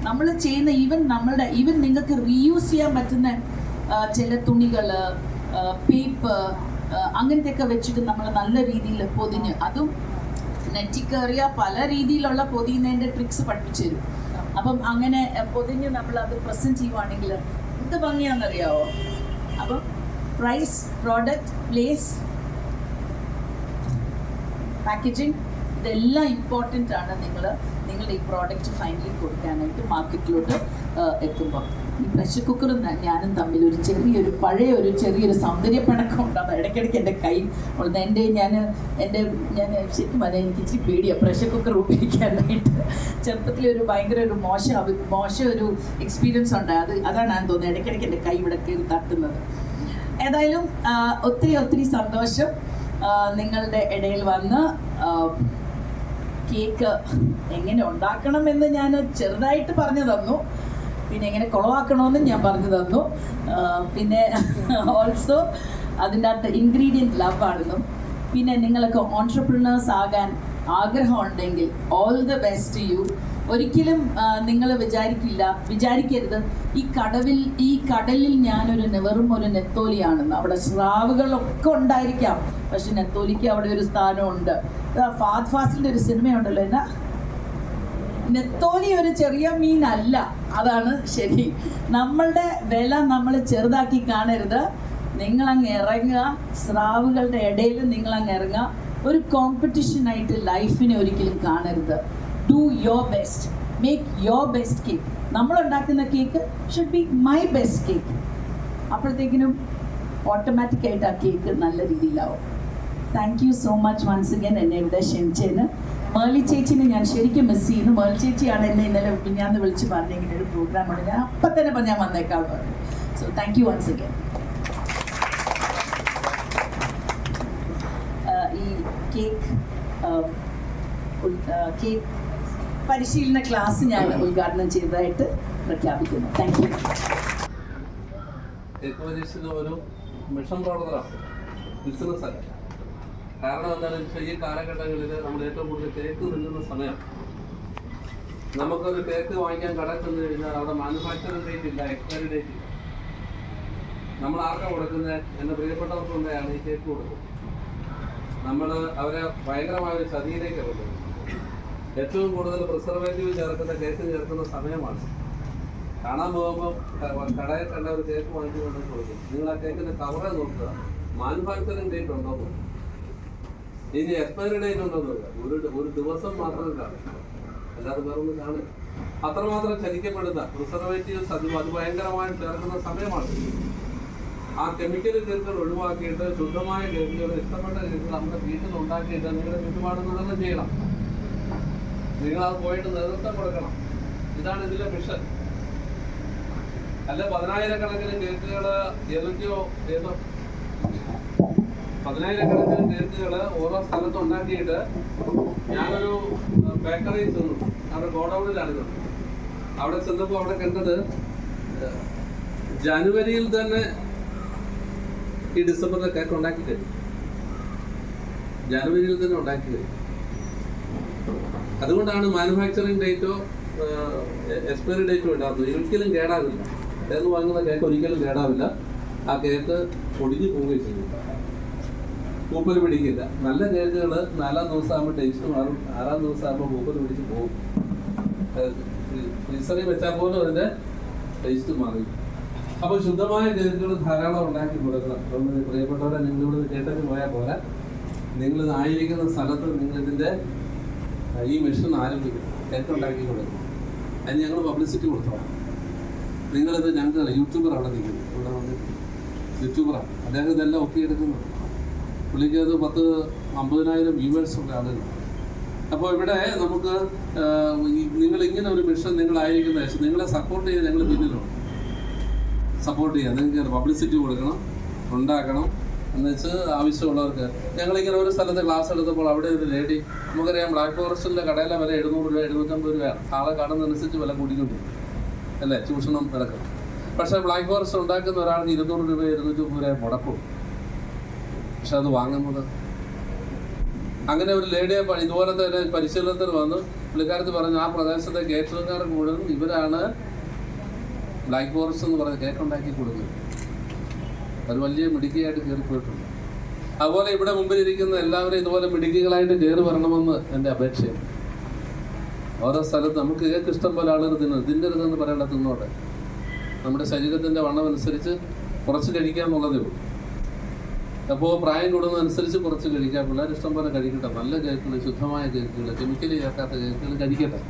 നമ്മൾ ചെയ്യുന്ന ഈവൻ നമ്മളുടെ ഈവൻ നിങ്ങൾക്ക് റീയൂസ് ചെയ്യാൻ പറ്റുന്ന ചില തുണികൾ പേപ്പർ അങ്ങനത്തെയൊക്കെ വെച്ചിട്ട് നമ്മൾ നല്ല രീതിയിൽ പൊതിഞ്ഞ് അതും നെറ്റിക്കേറിയ പല രീതിയിലുള്ള പൊതിയുന്നതിന്റെ ട്രിക്സ് പഠിപ്പിച്ചു തരും. അപ്പം അങ്ങനെ പൊതിഞ്ഞ് നമ്മൾ അത് പ്രസന്റ് ചെയ്യുവാണെങ്കിൽ എന്ത് ഭംഗിയാണെന്നറിയാവോ? അപ്പം പ്രൈസ് പ്രോഡക്റ്റ് പ്ലേസ് പാക്കേജിങ് ഇതെല്ലാം ഇമ്പോർട്ടന്റ് ആണ് നിങ്ങൾ നിങ്ങളുടെ ഈ പ്രോഡക്റ്റ് ഫൈനലി കൊടുക്കാനായിട്ട് മാർക്കറ്റിലോട്ട് എത്തുമ്പോൾ ഈ പ്രഷർ കുക്കറും ഞാനും തമ്മിൽ ഒരു ചെറിയൊരു പഴയ ഒരു ചെറിയൊരു സൗന്ദര്യപ്പിണക്കം ഉണ്ടാകും ഇടയ്ക്കിടയ്ക്ക് എന്റെ കൈ ഉള്ളത് എന്റെ ഞാൻ എന്റെ ഞാൻ ശരിക്കും അതെ എനിക്ക് ഇച്ചിരി പേടിയാണ് പ്രഷർ കുക്കർ ഉപയോഗിക്കാനായിട്ട്. ചെറുപ്പത്തിൽ ഒരു ഭയങ്കര ഒരു മോശം മോശം ഒരു എക്സ്പീരിയൻസ് ഉണ്ടായി അത് അതാണ് ഞാൻ തോന്നുന്നത്. ഇടയ്ക്കിടയ്ക്ക് എന്റെ കൈ ഇവിടെ കയറി തട്ടുന്നത്. ഏതായാലും ഒത്തിരി ഒത്തിരി സന്തോഷം. നിങ്ങളുടെ ഇടയിൽ വന്ന് കേക്ക് എങ്ങനെ ഉണ്ടാക്കണം എന്ന് ഞാൻ ചെറുതായിട്ട് പറഞ്ഞു തന്നു. പിന്നെ എങ്ങനെ കുളവാക്കണമെന്നും ഞാൻ പറഞ്ഞു തന്നു. പിന്നെ ഓൾസോ അതിന്റെ അകത്ത് ഇൻഗ്രീഡിയന്റ് ലവ് ആണെന്നും പിന്നെ നിങ്ങൾക്ക് ഓൺട്രപ്രണേഴ്സ് ആകാൻ ആഗ്രഹമുണ്ടെങ്കിൽ ഓൾ ദ ബെസ്റ്റ് യു ഒരിക്കലും നിങ്ങൾ വിചാരിക്കില്ല വിചാരിക്കരുത്. ഈ കടവിൽ ഈ കടലിൽ ഞാനൊരു വെറും ഒരു നെത്തോലിയാണെന്ന്. അവിടെ സ്രാവുകളൊക്കെ ഉണ്ടായിരിക്കാം. പക്ഷെ നെത്തോലിക്ക് അവിടെ ഒരു സ്ഥാനമുണ്ട്. ഫാദ് ഫാസിലിന്റെ ഒരു സിനിമയുണ്ടല്ലോ എന്നാ? നെത്തോലി ഒരു ചെറിയ മീനല്ല. അതാണ് ശരി. നമ്മളുടെ വില നമ്മൾ ചെറുതാക്കി കാണരുത്. നിങ്ങൾ നിങ്ങളങ്ങ് ഇറങ്ങുക. സ്രാവുകളുടെ ഇടയിൽ നിങ്ങളങ്ങ് ഇറങ്ങുക. ഒരു കോമ്പറ്റീഷനായിട്ട് ലൈഫിനെ ഒരിക്കലും കാണരുത്. Do your best make your best cake നമ്മൾ ഉണ്ടാക്കുന്ന cake should be my best cake അപ്പോഴത്തേക്കിനും automatic ആയിട്ട് ആ കേക്ക് നല്ല രീതിയിലാവും. Thank you so much once again എന്നെ ഇവിടെ ക്ഷണിച്ചതിന്. മേളി ചേച്ചിനെ ഞാൻ ശരിക്കും മിസ് ചെയ്യുന്നു. മേളി ചേച്ചിയാണ് എന്നെ ഇന്നലെ ഞാൻ വിളിച്ച് പറഞ്ഞ ഒരു പ്രോഗ്രാം ഉണ്ട് ഞാൻ അപ്പം തന്നെ പറഞ്ഞ് ഞാൻ വന്നേക്കാം പറഞ്ഞു. So thank you once again ഈ കേക്ക് കേക്ക് പരിശീലന ക്ലാസ് ഞാൻ ഉദ്ഘാടനം ചെയ്തതായിട്ട് പ്രഖ്യാപിക്കുന്നു. താങ്ക് യു ഒരു മിഷൻ കാരണം എന്താണെന്ന് വെച്ചാൽ ഈ കാലഘട്ടങ്ങളിൽ നമ്മൾ ഏറ്റവും കൂടുതൽ തേക്ക് നിൽക്കുന്ന സമയം നമുക്കൊരു തേക്ക് വാങ്ങിക്കാൻ കടയിൽ ചെന്ന് കഴിഞ്ഞാൽ അവിടെ മാനുഫാക്ചറിംഗ് ഡേറ്റ് ഇല്ല എക്സ്പയറി ഡേറ്റ് ഇല്ല. നമ്മൾ ആർക്കാണ് കൊടുക്കുന്നത് എന്റെ പ്രിയപ്പെട്ടവർക്ക് കൊണ്ടാണ് ഈ തേക്ക് കൊടുക്കുന്നത്. നമ്മൾ അവരെ ഭയങ്കരമായ ഒരു ചതിയിലേക്ക് ഇറങ്ങുന്നത് ഏറ്റവും കൂടുതൽ പ്രിസർവേറ്റീവ് ചേർക്കുന്ന കേക്ക് ചേർക്കുന്ന സമയമാണ്. കാണാൻ പോകുമ്പോൾ കടയിൽ കണ്ട ഒരു കേക്ക് വാങ്ങിച്ചു കൊണ്ടു ചോദിക്കും നിങ്ങൾ ആ കേക്കിന്റെ കവറെ നോക്കുക. മാനുഫാക്ചറിംഗ് ഡേറ്റ് ഉണ്ടോ. ഇനി എക്സ്പയറി ഡേറ്റ് ഉണ്ടോ ഒരു ഒരു ദിവസം മാത്രം കാണും. അല്ലാതെ വേറൊന്നും കാണും. കാണില്ല അത്രമാത്രം ചലിക്കപ്പെടുന്ന പ്രിസർവേറ്റീവ്സ് അത് അത് ഭയങ്കരമായി ചേർക്കുന്ന സമയമാണ്. ആ കെമിക്കൽ കേക്കുകൾ ഒഴിവാക്കിയിട്ട് ശുദ്ധമായ കേക്കുകൾ ഇഷ്ടപ്പെട്ട കേക്കുകൾ നമ്മുടെ വീട്ടിൽ ഉണ്ടാക്കിയിട്ട് നിങ്ങളുടെ ചുറ്റുപാടുകളൊന്നും ചെയ്യണം. നിങ്ങൾ അത് പോയിട്ട് നേതൃത്വം കൊടുക്കണം. ഇതാണ് ഇതിലെ മിഷൻ അല്ല പതിനായിരക്കണക്കിന് കേക്കുകൾ ഏതൊക്കെയോ ഏതോ പതിനായിരക്കണക്കിന് കേക്കുകൾ ഓരോ സ്ഥലത്ത് ഉണ്ടാക്കിയിട്ട് ഞാനൊരു ബേക്കറി ചെന്നു. അവിടെ ഗോഡൌണിലാണ് ഇത്. അവിടെ ചെന്നപ്പോൾ അവിടെ കണ്ടത് ജനുവരിയിൽ തന്നെ ഈ ഡിസംബറിലെ കേക്ക് ഉണ്ടാക്കി തരും. ജനുവരിയിൽ തന്നെ ഉണ്ടാക്കി തരും. അതുകൊണ്ടാണ് മാനുഫാക്ചറിങ് ഡേറ്റോ എക്സ്പയറി ഡേറ്റോ ഉണ്ടാകുന്നത് ഒരിക്കലും കേടാവില്ല. എന്ന് വാങ്ങുന്ന കേക്ക് ഒരിക്കലും കേടാവില്ല. ആ കേക്ക് പൊടിഞ്ഞു പോവുകയും ചെയ്യും. പൂപ്പൽ പിടിക്കില്ല. നല്ല കേക്കുകൾ നാലാം ദിവസം ആകുമ്പോൾ ടേസ്റ്റ് മാറും. ആറാം ദിവസം ആകുമ്പോൾ പൂപ്പൽ പിടിച്ച് പോകും ഫ്രീസറിൽ വെച്ചാൽ പോലും അതിന്റെ ടേസ്റ്റ് മാറി. അപ്പോൾ ശുദ്ധമായ കേക്കുകൾ ധാരാളം ഉണ്ടാക്കി കൊടുക്കണം. അതുകൊണ്ട് പ്രിയപ്പെട്ടവരെ നിങ്ങളിവിടെ കേട്ടിട്ട് പോയാൽ പോരാ. നിങ്ങൾ ആയിരിക്കുന്ന സ്ഥലത്ത് ആ, ഈ മെഷീൻ ആരംഭിക്കണം ഉണ്ടാക്കി കൊടുക്കും. അതിന് ഞങ്ങൾ പബ്ലിസിറ്റി കൊടുത്തോളാം. നിങ്ങളിത് ഞങ്ങൾ യൂട്യൂബർ അവിടെ നിൽക്കുന്നു. ഇവിടെ വന്നിട്ട് യൂട്യൂബറാണ് അദ്ദേഹം ഇതെല്ലാം ഒപ്പിയെടുക്കുന്നത് പുള്ളിക്ക് അത് പത്ത് അമ്പതിനായിരം വ്യൂവേഴ്സ് ഉണ്ട് ആളുകൾ അപ്പോൾ ഇവിടെ നമുക്ക് നിങ്ങൾ ഇങ്ങനെ ഒരു മിഷൻ നിങ്ങളായിരിക്കുന്ന ശേഷം നിങ്ങളെ സപ്പോർട്ട് ചെയ്യാൻ ഞങ്ങൾ പിന്നിലുണ്ട്. സപ്പോർട്ട് ചെയ്യാം. നിങ്ങൾക്ക് പബ്ലിസിറ്റി കൊടുക്കണം. ഉണ്ടാക്കണം. എന്ന് വെച്ച് ആവശ്യമുള്ളവർക്ക്. ഞങ്ങളിങ്ങനെ ഒരു സ്ഥലത്ത് ക്ലാസ് എടുത്തപ്പോൾ അവിടെ ഒരു ലേഡി നമുക്കറിയാം ബ്ലാക്ക് ഫോറസ്റ്റിന്റെ കടയിലെ വില എഴുന്നൂറ് രൂപ എഴുന്നൂറ്റമ്പത് രൂപയാണ്. ആളെ കാണുന്നതനുസരിച്ച് വില കൂടിക്കൊണ്ടു. അല്ലേ? ചൂഷണം നടക്കും. പക്ഷേ ബ്ലാക്ക് ഫോറസ്റ്റ് ഉണ്ടാക്കുന്ന ഒരാൾക്ക് ഇരുന്നൂറ് രൂപ ഇരുന്നൂറ്റി രൂപ മുടക്കും. പക്ഷെ അത് വാങ്ങുന്നത്. അങ്ങനെ ഒരു ലേഡിയെ ഇതുപോലെ തന്നെ പരിശീലനത്തിൽ വന്ന് പുള്ളിക്കാരത്ത് പറഞ്ഞു ആ പ്രദേശത്തെ കേറ്ററിംഗുകാർ മുഴുവൻ ഇവരാണ് ബ്ലാക്ക് ഫോറസ്റ്റ് എന്ന് പറഞ്ഞ കേക്ക് ഉണ്ടാക്കി കൊടുക്കുന്നത്. അത് വലിയ മിടുക്കിയായിട്ട് കയറി പോയിട്ടുണ്ട്. അതുപോലെ ഇവിടെ മുമ്പിൽ ഇരിക്കുന്ന എല്ലാവരും ഇതുപോലെ മിടുക്കികളായിട്ട് കയറി വരണമെന്ന് എന്റെ അപേക്ഷയാണ്. ഓരോ സ്ഥലത്ത് നമുക്ക് കേക്ക് ഇഷ്ടം പോലെ ആളുകൾ തിന്നു തിന്നരുതെന്ന് പറയേണ്ട തിന്നോട്ടെ. നമ്മുടെ ശരീരത്തിന്റെ വണ്ണം അനുസരിച്ച് കുറച്ച് കഴിക്കാന്നുള്ളതേ ഉള്ളൂ. അപ്പോൾ പ്രായം കൂടുന്നതനുസരിച്ച് കുറച്ച് കഴിക്കാം പിള്ളേർ ഇഷ്ടം പോലെ കഴിക്കട്ടെ. നല്ല കേക്കുകൾ ശുദ്ധമായ കേക്കുകൾ കെമിക്കലി ചേർക്കാത്ത കേക്കുകൾ കഴിക്കട്ടെ.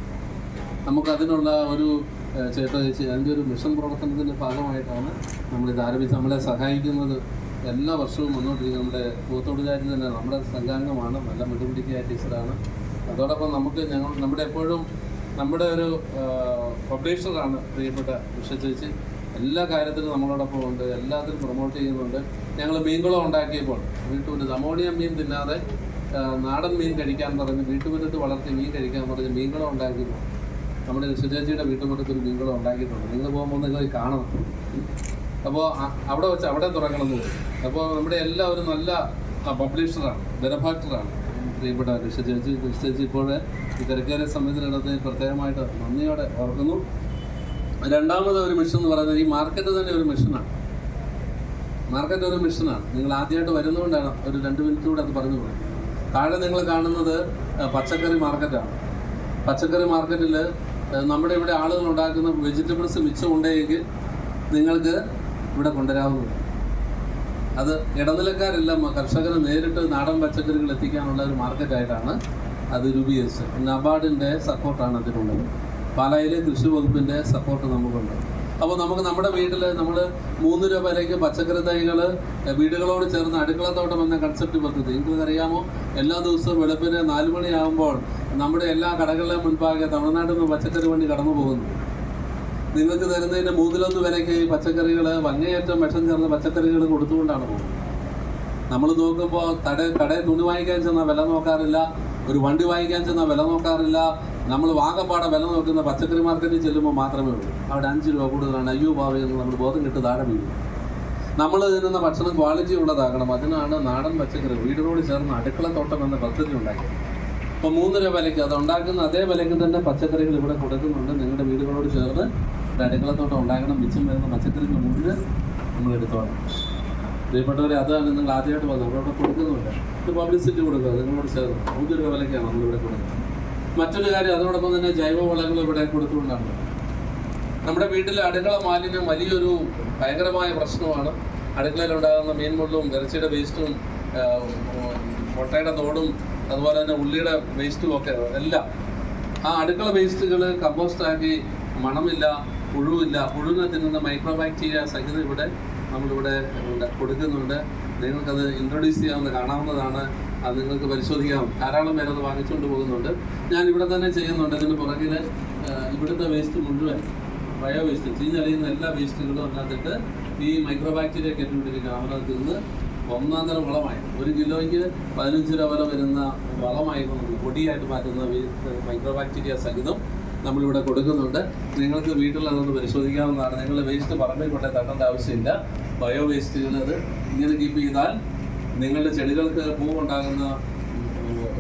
നമുക്ക് അതിനുള്ള ഒരു ചേട്ടാ ചേച്ചി അതിന്റെ ഒരു മിഷൻ പ്രവർത്തനത്തിന്റെ ഭാഗമായിട്ടാണ് നമ്മളിത് ആരംഭിച്ച് നമ്മളെ സഹായിക്കുന്നത് എല്ലാ വർഷവും മുന്നോട്ടിരിക്കും നമ്മുടെ പൂത്തോടുകാരിൽ തന്നെ നമ്മുടെ സംഘാംഗമാണ്. നല്ല മിടുപിടിക്കുക ടീച്ചറാണ്. അതോടൊപ്പം നമുക്ക് ഞങ്ങൾ നമ്മുടെ എപ്പോഴും നമ്മുടെ ഒരു പബ്ലിഷറാണ് പ്രിയപ്പെട്ട ഉഷ ചേച്ചി. എല്ലാ കാര്യത്തിലും നമ്മളോടൊപ്പം ഉണ്ട്. എല്ലാത്തിലും പ്രൊമോട്ട് ചെയ്യുന്നുണ്ട്. ഞങ്ങൾ മീൻകുളം ഉണ്ടാക്കിയപ്പോൾ വീട്ടുമുറ്റത്ത് അമോണിയം മീൻ തിന്നാതെ നാടൻ മീൻ കഴിക്കാൻ പറഞ്ഞ് വീട്ടുമുറ്റത്ത് വളർത്തി മീൻ കഴിക്കാൻ പറഞ്ഞ് മീൻകുളം ഉണ്ടാക്കിയപ്പോൾ നമ്മുടെ ഉഷചേച്ചിയുടെ വീട്ടുമുറ്റത്ത് ഒരു മീൻകുളം ഉണ്ടാക്കിയിട്ടുണ്ട്. നിങ്ങൾ പോകുമ്പോൾ നിങ്ങൾ കാണണം. അപ്പോൾ അവിടെ വെച്ച് അവിടെ തുറക്കണം എന്ന് അപ്പോൾ നമ്മുടെ എല്ലാവരും നല്ല പബ്ലിഷറാണ് ബെനഫാക്ടറാണ് പ്രിയപ്പെട്ട കൃഷി ചേച്ചി ഇപ്പോഴേ ഈ തിരക്കേറിയ സമയത്തിനിടത്ത് പ്രത്യേകമായിട്ട് നന്ദിയോടെ ഓർക്കുന്നു. രണ്ടാമത് ഒരു മിഷൻ എന്ന് പറയുന്നത് ഈ മാർക്കറ്റ് തന്നെ ഒരു മിഷനാണ്. മാർക്കറ്റ് ഒരു മിഷനാണ്. നിങ്ങൾ ആദ്യമായിട്ട് വരുന്നതുകൊണ്ടാണ് ഒരു രണ്ട് മിനിറ്റ് കൂടെ അത് പറഞ്ഞു പോകുന്നത് താഴെ നിങ്ങൾ കാണുന്നത് പച്ചക്കറി മാർക്കറ്റാണ്. പച്ചക്കറി മാർക്കറ്റിൽ നമ്മുടെ ഇവിടെ ആളുകൾ ഉണ്ടാക്കുന്ന വെജിറ്റബിൾസ് മിച്ചമുണ്ടെങ്കിൽ നിങ്ങൾക്ക് ഇവിടെ കൊണ്ടുവരാവുന്നതാണ്. അത് ഇടനിലക്കാരെല്ലാം കർഷകന് നേരിട്ട് നാടൻ പച്ചക്കറികൾ എത്തിക്കാനുള്ള ഒരു മാർക്കറ്റായിട്ടാണ് അത് രൂപീകരിച്ചത്. നബാർഡിന്റെ സപ്പോർട്ടാണ് അതിനുള്ളത്. പാലായിലെ കൃഷി വകുപ്പിന്റെ സപ്പോർട്ട് നമുക്കുണ്ട്. അപ്പോൾ നമുക്ക് നമ്മുടെ വീട്ടിൽ നമ്മൾ മൂന്ന് രൂപ വിലയ്ക്ക് പച്ചക്കറി തൈകൾ വീടുകളോട് ചേർന്ന് അടുക്കളത്തോട്ടം എന്ന കൺസെപ്റ്റ് പദ്ധതി നിങ്ങൾക്കറിയാമോ എല്ലാ ദിവസവും വെളുപ്പിന് നാല് മണിയാകുമ്പോൾ നമ്മുടെ എല്ലാ കടകളിലെയും മുൻപാകെ തമിഴ്നാട്ടിൽ നിന്ന് പച്ചക്കറി വണ്ടി കടന്നു പോകുന്നു. നിങ്ങൾക്ക് തരുന്നതിന്റെ മൂന്നിലൊന്ന് വിലയ്ക്ക് ഈ പച്ചക്കറികൾ വങ്ങയേറ്റം വിഷം ചേർന്ന പച്ചക്കറികൾ കൊടുത്തുകൊണ്ടാണ് പോകുന്നത്. നമ്മൾ നോക്കുമ്പോൾ കട കടയിൽ തുണി വാങ്ങിക്കാൻ ചെന്നാൽ വില നോക്കാറില്ല ഒരു വണ്ടി വാങ്ങിക്കാൻ ചെന്നാൽ വില നോക്കാറില്ല നമ്മൾ വാഗപ്പാടെ വില നോക്കുന്ന പച്ചക്കറി മാർക്കറ്റിൽ ചെല്ലുമ്പോൾ മാത്രമേ ഉള്ളൂ. അവിടെ അഞ്ച് രൂപ കൂടുതലാണ് അയ്യോ പാവയെന്ന് നമ്മൾ ബോധം കിട്ട് താഴെ വീഴും. നമ്മൾ തിന്നുന്ന ഭക്ഷണം ക്വാളിറ്റി ഉള്ളതാകണം. അതിനാണ് നാടൻ പച്ചക്കറി വീടിനോട് ചേർന്ന് അടുക്കളത്തോട്ടം എന്ന പദ്ധതി ഉണ്ടാക്കിയത്. ഇപ്പോൾ മൂന്നര വിലയ്ക്ക് അത് ഉണ്ടാക്കുന്ന അതേ വിലയ്ക്ക് തന്നെ പച്ചക്കറികൾ ഇവിടെ കൊടുക്കുന്നുണ്ട്. നിങ്ങളുടെ വീടുകളോട് ചേർന്ന് ഒരു അടുക്കളത്തോട്ടം ഉണ്ടാക്കണം മിച്ചം വരുന്ന പച്ചക്കറികൾ മുഴുവൻ നമ്മൾ എടുത്തോണം പ്രിയപ്പെട്ടവരെ അതാണ് നിങ്ങൾ ആദ്യമായിട്ട് വന്നത്. നമ്മളവിടെ കൊടുക്കുന്നുണ്ട്. ഇത് പബ്ലിസിറ്റി കൊടുക്കുക നിങ്ങളോട് ചേർന്ന്. മൂന്ന് രൂപ വിലയ്ക്കാണ് നമ്മളിവിടെ കൊടുക്കുന്നത്. മറ്റൊരു കാര്യം അതോടൊപ്പം തന്നെ ജൈവ വളങ്ങൾ ഇവിടെ കൊടുത്തുകൊണ്ടാണ്. നമ്മുടെ വീട്ടിലെ അടുക്കള മാലിന്യം വലിയൊരു ഭയങ്കരമായ പ്രശ്നമാണ്. അടുക്കളയിലുണ്ടാകുന്ന മീൻ മുള്ളും ഇറച്ചിയുടെ വേസ്റ്റും മുട്ടയുടെ തോടും അതുപോലെ തന്നെ ഉള്ളിയുടെ വേസ്റ്റും ഒക്കെ എല്ലാം. ആ അടുക്കള വേസ്റ്റുകൾ കമ്പോസ്റ്റാക്കി മണമില്ല പുഴുവില്ല. പുഴുവിനെ തിന്നുന്ന മൈക്രോ ബാക്ടീരിയ സഹിതം ഇവിടെ നമ്മളിവിടെ കൊടുക്കുന്നുണ്ട്. നിങ്ങൾക്കത് ഇൻട്രൊഡ്യൂസ് ചെയ്യാവുന്ന കാണാവുന്നതാണ്. അത് നിങ്ങൾക്ക് പരിശോധിക്കാം. ധാരാളം പേര് അത് വാങ്ങിച്ചുകൊണ്ട് പോകുന്നുണ്ട്. ഞാൻ ഇവിടെ തന്നെ ചെയ്യുന്നുണ്ട്. ഇതിന് പുറകിൽ ഇവിടുത്തെ വേസ്റ്റ് മുഴുവൻ ബയോ വേസ്റ്റ് ചീഞ്ഞളിയുന്ന എല്ലാ വേസ്റ്റുകളും അതിനകത്തിട്ട് ഈ മൈക്രോ ബാക്ടീരിയ കെട്ടിവിട്ടിരിക്കുക അവരത് തിന്ന് ഒന്നാം വളമായി. ഒരു കിലോയ്ക്ക് പതിനഞ്ച് രൂപ വില വരുന്ന വളമായി പൊടിയായിട്ട് മാറ്റുന്ന മൈക്രോ ബാക്ടീരിയ സഹിതം നമ്മളിവിടെ കൊടുക്കുന്നുണ്ട്. നിങ്ങൾക്ക് വീട്ടിൽ അതൊന്ന് പരിശോധിക്കാവുന്നതാണ്. നിങ്ങളുടെ വേസ്റ്റ് പറമ്പിൽ കൊണ്ടേ തട്ടേണ്ട ആവശ്യമില്ല. ബയോ വേസ്റ്റുകൾ അത് ഇങ്ങനെ കീപ്പ് ചെയ്താൽ നിങ്ങളുടെ ചെടികൾക്ക് പൂവുണ്ടാകുന്ന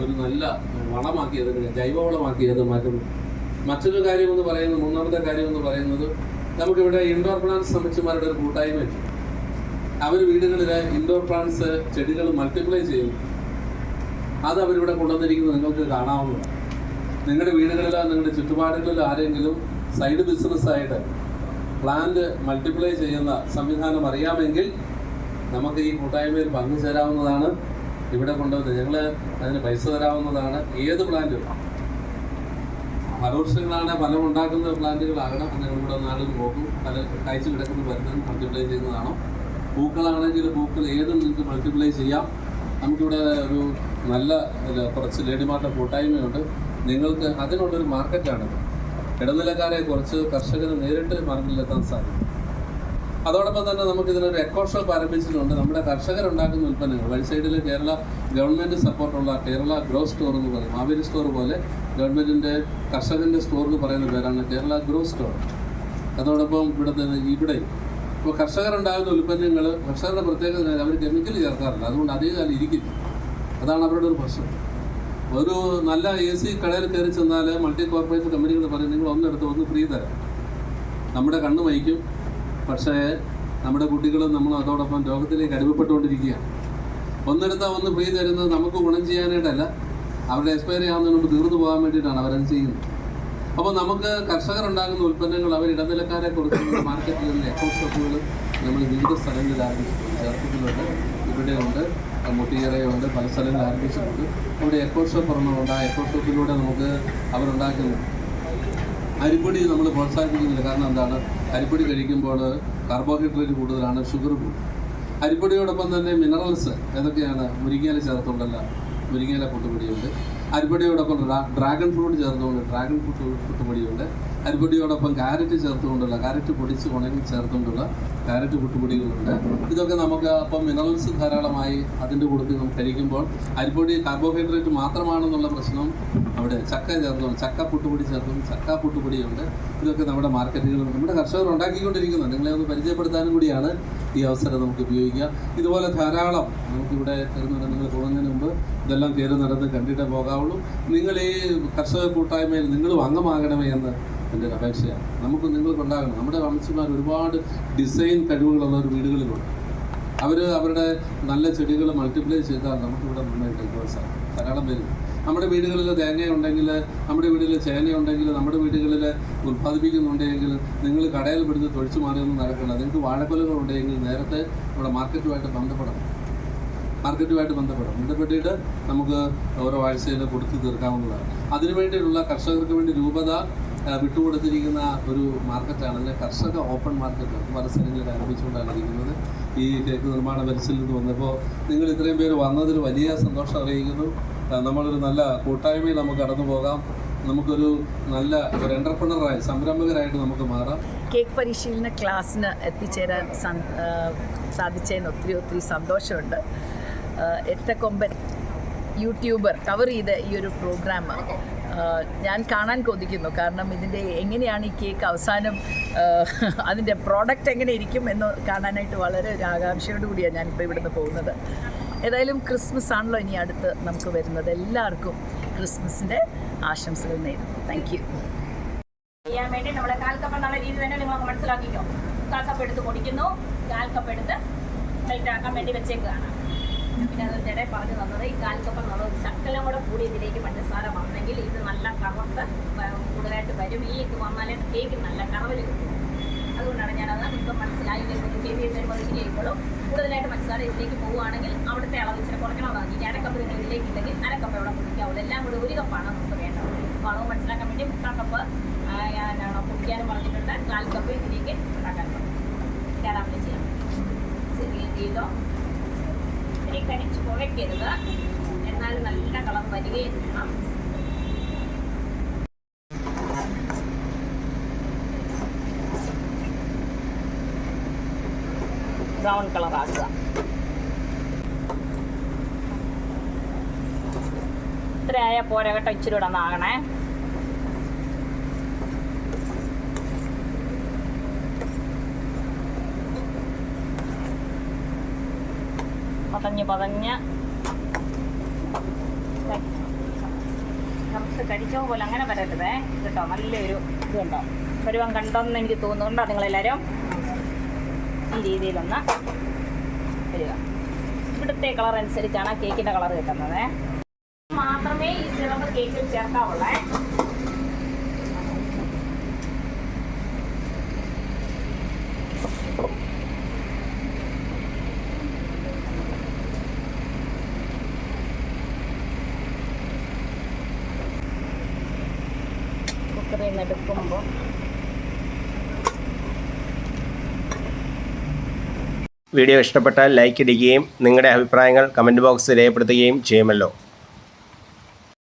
ഒരു നല്ല വളമാക്കിയത് ജൈവവളമാക്കിയത് മാറ്റുന്നു മറ്റൊരു കാര്യം എന്ന് പറയുന്നത് മൂന്നാമത്തെ കാര്യം എന്ന് പറയുന്നത് നമുക്കിവിടെ ഇൻഡോർ പ്ലാന്റ് സമിതിമാരുടെ ഒരു കൂട്ടായ്മയുണ്ട്. അവർ വീടുകളിലെ ഇൻഡോർ പ്ലാന്റ്സ് ചെടികൾ മൾട്ടിപ്ലൈ ചെയ്യും. അത് അവരിവിടെ കൊണ്ടുവന്നിരിക്കുന്നത് നിങ്ങൾക്ക് കാണാവുന്നതാണ്. നിങ്ങളുടെ വീടുകളിലോ നിങ്ങളുടെ ചുറ്റുപാടുകളിലോ ആരെങ്കിലും സൈഡ് ബിസിനസ്സായിട്ട് പ്ലാന്റ് മൾട്ടിപ്ലൈ ചെയ്യുന്ന സംവിധാനം അറിയാമെങ്കിൽ നമുക്ക് ഈ കൂട്ടായ്മയിൽ പങ്കുചേരാവുന്നതാണ് ഇവിടെ കൊണ്ടുവന്ന് ഞങ്ങൾ അതിന് പൈസ തരാവുന്നതാണ്. ഏത് പ്ലാന്റും ഫലവൃക്ഷങ്ങളാണ് ഫലം ഉണ്ടാക്കുന്ന പ്ലാന്റുകളാകണം ഇവിടെ നാളിൽ നോക്കും പല കാഴ്ച കിടക്കുന്ന പരിധി മൾട്ടിപ്ലൈ ചെയ്യുന്നതാണോ? പൂക്കളാണെങ്കിൽ പൂക്കൾ ഏതും നിങ്ങൾക്ക് മൾട്ടിപ്ലൈ ചെയ്യാം. നമുക്കിവിടെ ഒരു നല്ല കുറച്ച് ലേഡിമാരുടെ കൂട്ടായ്മയുണ്ട്. നിങ്ങൾക്ക് അതിനുള്ളൊരു മാർക്കറ്റാണ് ഇടനിലക്കാരെ കുറച്ച് കർഷകർ നേരിട്ട് മാർക്കറ്റിലെത്താൻ സാധിക്കും. അതോടൊപ്പം തന്നെ നമുക്ക് ഇതിനൊരു എക്കോ ഷോപ്പ് ആരംഭിച്ചിട്ടുണ്ട്. നമ്മുടെ കർഷകരുണ്ടാക്കുന്ന ഉൽപ്പന്നങ്ങൾ. വഴി സൈഡിൽ കേരള ഗവൺമെന്റ് സപ്പോർട്ടുള്ള കേരള ഗ്രോ സ്റ്റോർ എന്ന് പറയും. മാവേലി സ്റ്റോർ പോലെ ഗവൺമെന്റിന്റെ കർഷകന്റെ സ്റ്റോർ എന്ന് പറയുന്ന പേരാണ് കേരള ഗ്രോ സ്റ്റോർ അതോടൊപ്പം ഇവിടെ ഇവിടെ ഇപ്പോൾ കർഷകരുണ്ടാകുന്ന ഉൽപ്പന്നങ്ങൾ കർഷകരുടെ പ്രത്യേകത അവർ കെമിക്കൽ ചേർക്കാറില്ല അതുകൊണ്ട് അതേ കാലം ഇരിക്കില്ല. അതാണ് അവരുടെ ഒരു പ്രശ്നം. ഒരു നല്ല എ സി കടയിൽ കയറി ചെന്നാൽ മൾട്ടി കോർപ്പറേറ്റ് കമ്പനികൾ പറയും നിങ്ങൾ ഒന്നെടുത്ത് ഒന്ന് ഫ്രീ തരാം. നമ്മുടെ കണ്ണ് വഹിക്കും. പക്ഷേ നമ്മുടെ കുട്ടികളും നമ്മൾ അതോടൊപ്പം രോഗത്തിലേക്ക് അടിമപ്പെട്ടുകൊണ്ടിരിക്കുകയാണ്. ഒന്നെടുത്താൽ ഒന്ന് ഫ്രീ തരുന്നത് നമുക്ക് ഗുണം ചെയ്യാനായിട്ടല്ല. അവരുടെ എക്സ്പയറി ആവുന്നതിന് മുമ്പ് തീർന്നു പോകാൻ വേണ്ടിയിട്ടാണ് അവരത് ചെയ്യുന്നത്. അപ്പോൾ നമുക്ക് കർഷകർ ഉണ്ടാകുന്ന ഉൽപ്പന്നങ്ങൾ അവർ ഇടനിലക്കാരെ കൊടുക്കുന്ന മാർക്കറ്റുകളിൽ എക്കോ ഷോപ്പുകൾ നമ്മൾ വിവിധ സ്ഥലങ്ങളിൽ ആരംഭിച്ചിട്ടുണ്ട്. ചേർത്തിട്ടുണ്ട് ഇവിടെയുണ്ട് മുട്ടിയറയുണ്ട് പല സ്ഥലങ്ങളിൽ ആരംഭിച്ചിട്ടുണ്ട്. അവിടെ എക്കോ ഷോപ്പ് ഒരെണ്ണമുണ്ട്. ആ എക്കോ ഷോപ്പിലൂടെ നമുക്ക് അവരുണ്ടാക്കുന്ന അരിപ്പൊടി നമ്മൾ പ്രോത്സാഹിപ്പിക്കുന്നില്ല. കാരണം എന്താണ്? അരിപ്പൊടി കഴിക്കുമ്പോൾ കാർബോഹൈഡ്രേറ്റ് കൂടുതലാണ് ഷുഗർ കൂടും. അരിപ്പൊടിയോടൊപ്പം തന്നെ മിനറൽസ് ഏതൊക്കെയാണ്? മുരിങ്ങയില ചേർത്തുണ്ടല്ല. മുരിങ്ങയില പുട്ടുപൊടിയുണ്ട് അരിപ്പൊടിയോടൊപ്പം ഡ്രാ- ഡ്രാഗൺ ഫ്രൂട്ട് ചേർത്തുകൊണ്ട് ഡ്രാഗൺ ഫ്രൂട്ട് പുട്ടുപൊടിയുണ്ട് അരിപ്പൊടിയോടൊപ്പം കാരറ്റ് ചേർത്തുകൊണ്ടുള്ള കാരറ്റ് പൊടിച്ച് ഉണങ്ങി ചേർത്തുകൊണ്ടുള്ള ക്യാരറ്റ് പുട്ടുപൊടികളുണ്ട്. ഇതൊക്കെ നമുക്ക് അപ്പം മിനറൽസ് ധാരാളമായി അതിന്റെ കൂട്ടത്തിൽ നമുക്ക് കഴിക്കുമ്പോൾ അരിപ്പൊടി കാർബോഹൈഡ്രേറ്റ് മാത്രമാണെന്നുള്ള പ്രശ്നം അവിടെ ചക്ക ചേർത്തും ചക്ക പുട്ടുപൊടി ചേർത്തും ചക്ക പുട്ടുപൊടിയുണ്ട്. ഇതൊക്കെ നമ്മുടെ മാർക്കറ്റുകളിൽ നമ്മുടെ കർഷകർ ഉണ്ടാക്കിക്കൊണ്ടിരിക്കുന്നുണ്ട്. നിങ്ങളെ ഒന്ന് പരിചയപ്പെടുത്താനും കൂടിയാണ് ഈ അവസരം നമുക്ക് ഉപയോഗിക്കുക. ഇതുപോലെ ധാരാളം നമുക്കിവിടെ കയറുന്നുണ്ട് നിങ്ങൾ പോകുന്നതിന് മുമ്പ് ഇതെല്ലാം കയറി നടന്ന് കണ്ടിട്ടേ പോകാവുള്ളൂ. നിങ്ങൾ ഈ കർഷക കൂട്ടായ്മയിൽ നിങ്ങളും അംഗമാകണമേ എന്ന് എന്റെ ഒരു അപേക്ഷയാണ്. നമുക്ക് നിങ്ങൾക്ക് ഉണ്ടാകണം. നമ്മുടെ വംശമാർ ഒരുപാട് ഡിസൈൻ കഴിവുകളുള്ള ഒരു വീടുകളിലുണ്ട്. അവർ അവരുടെ നല്ല ചെടികൾ മൾട്ടിപ്ലൈ ചെയ്താൽ നമുക്കിവിടെ നന്നായിട്ട് ദിവസം ധാരാളം പേര്. നമ്മുടെ വീടുകളിൽ തേങ്ങ ഉണ്ടെങ്കിൽ നമ്മുടെ വീട്ടിൽ ചേന ഉണ്ടെങ്കിൽ നമ്മുടെ വീടുകളിൽ ഉൽപ്പാദിപ്പിക്കുന്നുണ്ടെങ്കിൽ നിങ്ങൾ കടയിൽ പിടിച്ച് തൊഴിച്ചു മാറിയൊന്നും നടക്കണം നിങ്ങൾക്ക് വാഴക്കൊലകൾ ഉണ്ടെങ്കിൽ നേരത്തെ നമ്മുടെ മാർക്കറ്റുമായിട്ട് ബന്ധപ്പെടണം. മാർക്കറ്റുമായിട്ട് ബന്ധപ്പെടാം ബന്ധപ്പെട്ടിട്ട് നമുക്ക് ഓരോ ആഴ്ചയിൽ കൊടുത്തു തീർക്കാവുന്നതാണ്. അതിനു വേണ്ടിയിട്ടുള്ള കർഷകർക്ക് വേണ്ടി രൂപത വിട്ടുകൊടുത്തിരിക്കുന്ന ഒരു മാർക്കറ്റാണ് അതിനെ കർഷക ഓപ്പൺ മാർക്കറ്റ് പല സ്ഥലങ്ങളിൽ ആരംഭിച്ചുകൊണ്ടാണ് ഇരിക്കുന്നത്. ഈ കേക്ക് നിർമ്മാണ പരിസരത്തിൽ നിന്ന് വന്നപ്പോൾ നിങ്ങൾ ഇത്രയും പേര് വന്നതിൽ വലിയ സന്തോഷം അറിയിക്കുന്നു. നമ്മളൊരു നല്ല കൂട്ടായ്മയിൽ നമുക്ക് കടന്നു പോകാം. നമുക്കൊരു നല്ല ഒരു എന്റർപ്രണറായി സംരംഭകരായിട്ട് നമുക്ക് മാറാം. കേക്ക് പരിശീലന ക്ലാസ്സിന് എത്തിച്ചേരാൻ സാധിച്ചതിന് ഒത്തിരി ഒത്തിരി സന്തോഷമുണ്ട്. എട്ടക്കൊമ്പൻ യൂട്യൂബർ കവർ ചെയ്ത ഈ ഒരു പ്രോഗ്രാം ഞാൻ കാണാൻ കൊതിക്കുന്നു. കാരണം ഇതിന്റെ എങ്ങനെയാണ് ഈ കേക്ക് അവസാനം അതിന്റെ പ്രോഡക്റ്റ് എങ്ങനെ ഇരിക്കും എന്ന് കാണാനായിട്ട് വളരെ ഒരു ആകാംക്ഷയോട് കൂടിയാണ് ഞാനിപ്പോൾ ഇവിടുന്ന് പോകുന്നത്. ഏതായാലും ക്രിസ്മസ് ആണല്ലോ ഇനി അടുത്ത് നമുക്ക് വരുന്നത്. എല്ലാവർക്കും ക്രിസ്മസിന്റെ ആശംസകൾ നേരുന്നു. താങ്ക് യു ചെയ്യാൻ വേണ്ടി നമ്മുടെ കാൽക്കപ്പ് എന്നുള്ള രീതി തന്നെ നിങ്ങൾ മനസ്സിലാക്കിക്കോ. കാൽക്കപ്പ് എടുത്ത് പൊടിക്കുന്നു. കാൽക്കപ്പ് എടുത്ത് പ്ലേറ്റ് ആക്കാൻ വേണ്ടി വെച്ചേക്കുകയാണ്. പിന്നെ അതിന്റെ പറഞ്ഞു തന്നത് ഈ കാൽക്കപ്പ് നമ്മൾ ശക്കലം കൂടെ കൂടി ഇതിലേക്ക് പഞ്ചസാര വന്നെങ്കിൽ ഇത് നല്ല കറുത്ത് കൂടുതലായിട്ട് വരും. ഈ ഇത് വന്നാലേ കേക്ക് നല്ല കറവൽ കിട്ടും. അതുകൊണ്ടാണ് ഞാനത് നിങ്ങൾക്ക് മനസ്സിലായി. ചെയ്ത് തരുമ്പോൾ ശരിയായിക്കോളും കൂടുതലായിട്ട് പഞ്ചസാര ഇതിലേക്ക് പോവുകയാണെങ്കിൽ അവിടുത്തെ അളവ് ഇച്ചിരി കുറയ്ക്കണമെന്നാണ് ഇനി അരക്കപ്പ് നിങ്ങൾ ഇതിലേക്ക് ഇല്ലെങ്കിൽ അരക്കപ്പ് ഇവിടെ കുടിക്കാവുള്ളൂ. എല്ലാം കൂടി ഒരു കപ്പാണ് നമുക്ക് വേണ്ടത്. അപ്പോൾ അളവ് മനസ്സിലാക്കാൻ വേണ്ടി മുക്കാൽ കപ്പ് ഞാനാണ് കുടിക്കാനും പറഞ്ഞിട്ടുണ്ട്. കാൽ കപ്പ് ഇതിലേക്ക് ഉണ്ടാക്കാൻ പറഞ്ഞു. ചെയ്യാം. ചെറിയ തീയിലോ കരിച്ച് പുകയ്ക്കരുത് എന്നാൽ നല്ല കളർ വരികയും വേണം. ബ്രൗൺ കളർ ആക്കുക. ഇത്രയായ പോരാ കേട്ടോ ഇച്ചിരി ഒന്ന് പതഞ്ഞ് പതഞ്ഞ് നമുക്ക് കഴിച്ചോ പോലെ അങ്ങനെ വരരുതേ. കേട്ടോ നല്ലൊരു ഇതുണ്ടോ? പരുവം കണ്ടോന്ന് എനിക്ക് തോന്നുന്നുണ്ടോ നിങ്ങളെല്ലാവരും ഈ രീതിയിലൊന്ന് വരിക. ഇവിടുത്തെ കളർ അനുസരിച്ചാണ് കേക്കിന്റെ കളർ കിട്ടുന്നത്. മാത്രമേ ഈ സിറപ്പ് കേക്കിൽ ചേർക്കാവുള്ളേ. വീഡിയോ ഇഷ്ടപ്പെട്ടാൽ ലൈക്ക് ഇടുകയും നിങ്ങളുടെ അഭിപ്രായങ്ങൾ കമന്റ് ബോക്സിൽ രേഖപ്പെടുത്തുകയും ചെയ്യുമല്ലോ.